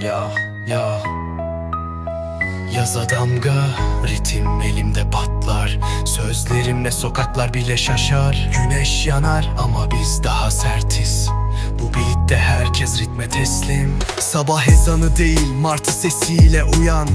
Ya ya. Yaza damga Ritim elimde patlar. Sözlerimle sokaklar bile şaşar. Güneş yanar ama biz daha sertiz. Bu beatte herkes ritme teslim. Sabah ezanı değil martı sesiyle uyan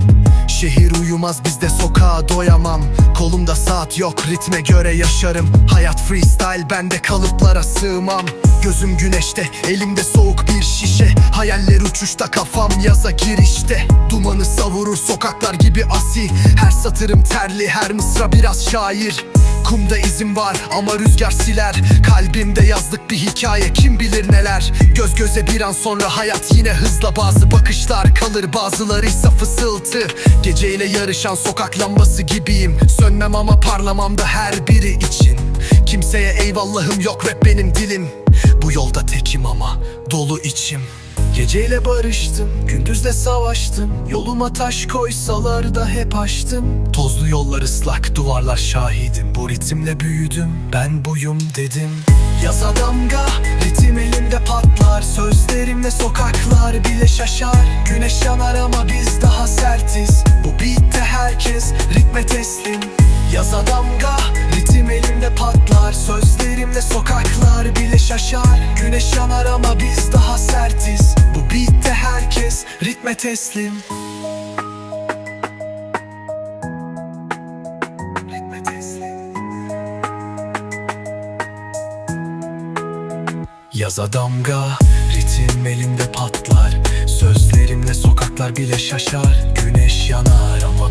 Şehir uyumaz bizde sokağa doyamam. Kolumda saat yok ritme göre yaşarım. Hayat freestyle bende kalıplara sığmam. Gözüm güneşte elimde soğuk bir şişe. Hayaller uçuşta kafam yaza girişte. Dumanı savurur sokaklar gibi asi. Her satırım terli her mısra biraz şair Kumda izim var ama rüzgar siler. Kalbimde yazdık bir hikaye kim bilir neler. Göz göze bir an sonra hayat yine hızla Bazı bakışlar kalır. Bazıları ise fısıltı. Geceyle yarışan sokak lambası gibiyim. Sönmem ama parlamam da her biri için. Kimseye eyvallahım yok rap benim dilim. Bu yolda tekim ama dolu içim Geceyle barıştım, gündüzle savaştım. Yoluma taş koysalar da hep açtım. Tozlu yollar ıslak, duvarlar şahidim. Bu ritimle büyüdüm, ben buyum dedim. Yaza damga, ritim elimde patlar. Sözlerimle sokaklar bile şaşar. Güneş yanar ama biz daha sertiz Bu beatte herkes ritme teslim. Yaza damga, şaşar Güneş yanar ama biz daha sertiz. Bu beatte herkes ritme teslim. Ritme teslim. Yaza damga, ritim elimde patlar. Sözlerimle sokaklar bile şaşar. Güneş yanar ama